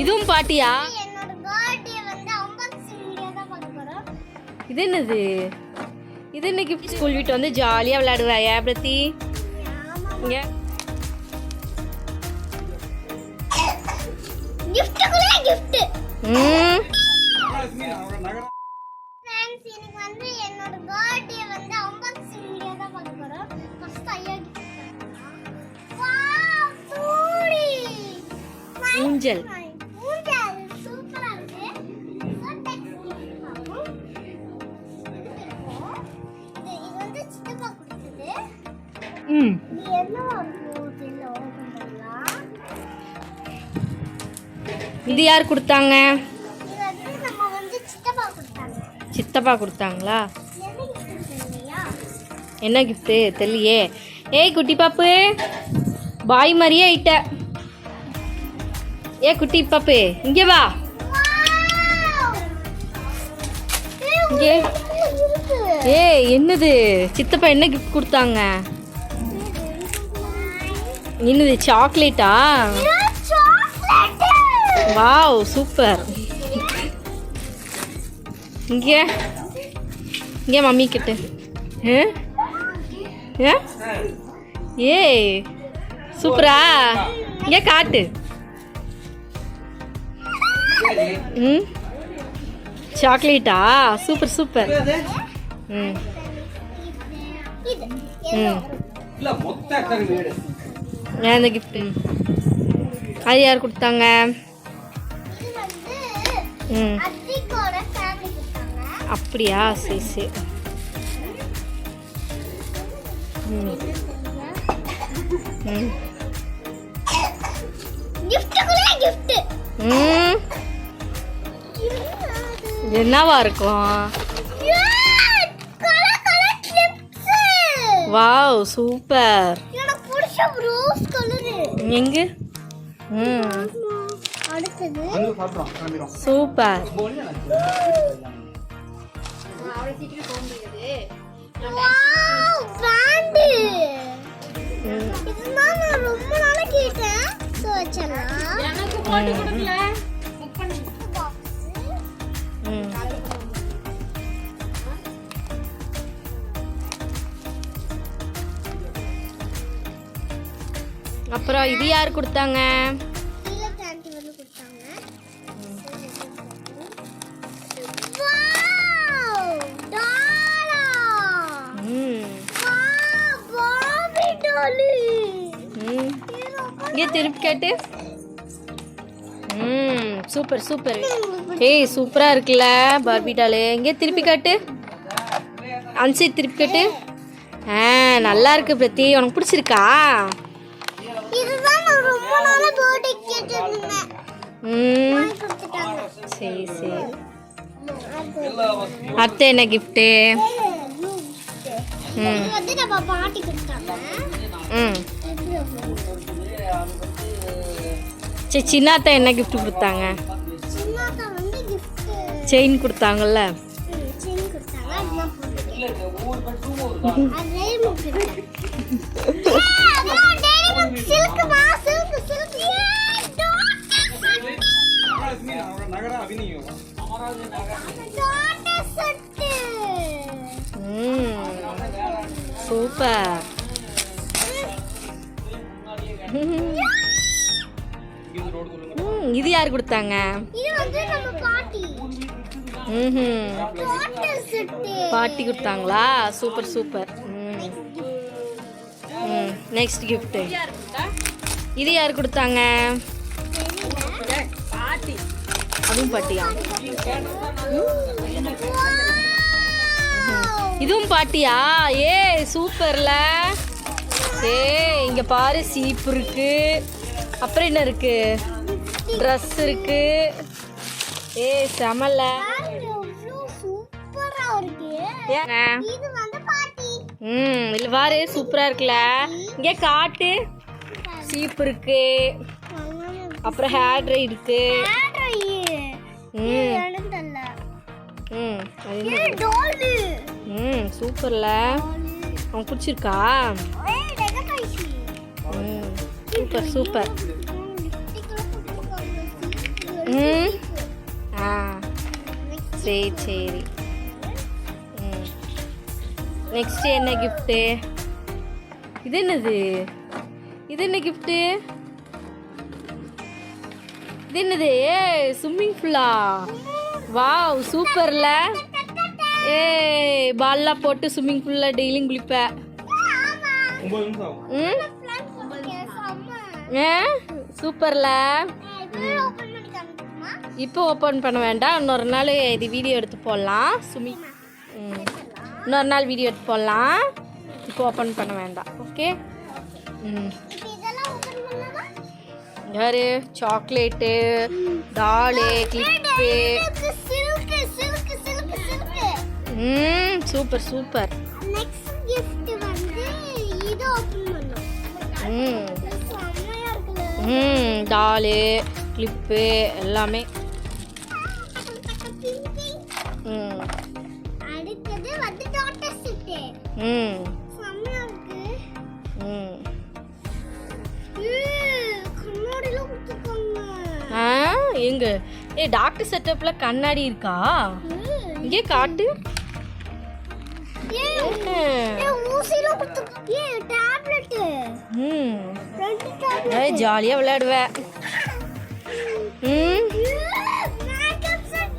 இதுவும் பாட்டியா? இது என்னது? இது இன்னைக்கு ஸ்கூல் விட்டு வந்து ஜாலியாக விளையாடுவாயா பிரத்தி இங்க. கிஃப்ட்டுக்குள்ளே கிஃப்ட் ம். ஃப்ரெண்ட்ஸ் இன்னைக்கு வந்து என்னோட பர்த்டே வந்து அன்பாக்சிங் வீடியோ தான் பார்க்க போறோம். ஃபர்ஸ்ட் ஐயா கிஃப்ட் வாவ் சூடி ஊஞ்சல். ஊஞ்சல் ம். இது யார் கொடுத்தாங்க? சித்தப்பா கொடுத்தாங்களா? என்ன கிஃப்ட்டு தெரியலையே. ஏய் குட்டி பாப்பு. பாய் மாதிரியே ஆயிட்ட. ஏ குட்டி பாப்பு இங்கே வா. இங்கே. என்னது? சித்தப்பா என்ன கிஃப்ட் கொடுத்தாங்க? என்னது சாக்லேட்டா வாவ் சூப்பர் இங்கே. இங்கே மம்மி கிட்ட. ஏ? ஏ? ஏய் சூப்பரா இங்கே காட்டு. ம்? சாக்லேட்டா சூப்பர் சூப்பர் ம். ம். இந்த கிஃப்ட்டு அது யார் கொடுத்தாங்க? ம். அப்படியா? சரி சரி. ம். ம். என்னவா இருக்கும்? Wow super. எனக்கு பிடிச்ச ரோஸ் கலரு எங்க ம். அடுத்தது. சூப்பர். ரொம்ப நாளா கேட்டேன். சோ வச்சலாம் ம் அப்புறம் இது யார் கொடுத்தாங்க? இங்கே திருப்பி கேட்டு. ம் சூப்பர் சூப்பர். ஏய் சூப்பராக இருக்குல்ல பார்பி டாலு. இங்கே திருப்பி காட்டு. அன்சி திருப்பி காட்டு. ஆ நல்லா இருக்கு பிரதி. உனக்கு பிடிச்சிருக்கா? கேட்டிருந்தேன் ம். சரி சரி அது அத்தை என்ன கிஃப்ட்டு ம். இது வந்து நம்ம பாட்டி கொடுத்தாங்க ம். சரி சின்ன அத்தை என்ன கிஃப்ட் கொடுத்தாங்க? செயின் கொடுத்தாங்கல்ல? அபிநயம். ம் சூப்பர். ம் இது யார் கொடுத்தாங்க? இது வந்து நம்ம பாட்டி. கொடுத்தாங்களா? Super super. ம். ம் நெக்ஸ்ட் கிஃப்ட்டு இது யார் கொடுத்தாங்க? அதுவும் பாட்டியா? இதுவும் பாட்டியா? ஏ சூப்பர்ல. ஏ இங்க பாரு சீப் இருக்கு. அப்புறம் என்ன இருக்கு? ட்ரெஸ் இருக்கு. ஏ செமல்ல. ம் இல்லை பாரு சூப்பரா இருக்குல்ல. இங்கே காட்டு. சீப் இருக்கு. அப்புறம் ஹேர் ட்ரை இருக்கு. ம் ம் சூப்பர்ல. டெகடைசி ம் சூப்பர் சூப்பர். ம். ஆ. சரி சரி. ம். நெக்ஸ்ட் என்ன கிஃப்ட்டு இது என்னது? இது என்ன கிஃப்ட்டு இது என்னது ஏ ஸ்விம்மிங் ஃபுல்லா வாவ் சூப்பர்ல. ஏ பால்லாம் போட்டு ஸ்விம்மிங் ஃபுல்ல டெய்லியும் குளிப்ப. ம்? ஏ? சூப்பர்ல. இப்போ ஓப்பன் பண்ண வேண்டாம். இன்னொரு நாள் இது வீடியோ எடுத்து போடலாம். சுமி ம். இன்னொரு நாள் வீடியோ எடுத்து போடலாம். இப்போ ஓப்பன் பண்ண வேண்டாம். ஓகே ம். யாரு? சாக்லேட்டு டாலு கிளிப்பு ம் சூப்பர் சூப்பர் ம். ம் டாலு கிளிப்பு எல்லாமே. ம் ம். எங்க? ஏ டாக்டர் செட்டப்ல கண்ணாடி இருக்கா? இங்கே காட்டு.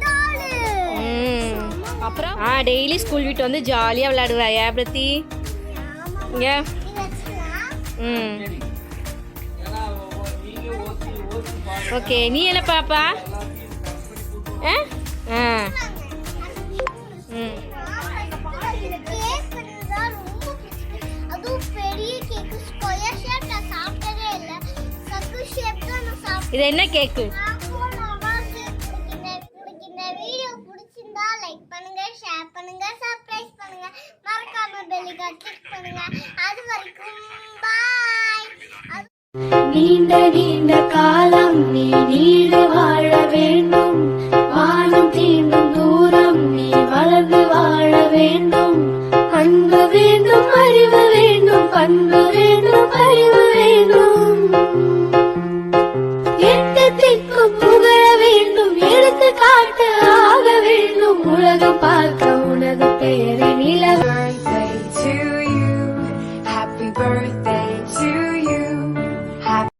டால் ம். அப்புறம்? ஆ டெய்லி ஸ்கூல் விட்டு வந்து ஜாலியாக ஆமா இங்கே இது வச்சுக்கலாம் ம். ஓகே நீ என்ன பாப்பா? ஆ? ஆ. ம். கேக் பண்ணதா ரொம்ப நீண்ட நீண்ட காலம் நீ நீடு வாழ வேண்டும். வானம் தீண்டும் தூரம் நீ வளர்ந்து வாழ வேண்டும். அன்பு வேண்டும் அறிவு வேண்டும் பண்பு வேண்டும் அறிவு வேண்டும். எட்டு திக்கும் புகழ வேண்டும் எடுத்து காட்ட ஆக வேண்டும். உலகம் பார்க்க உனது பெயரை நிலவாய்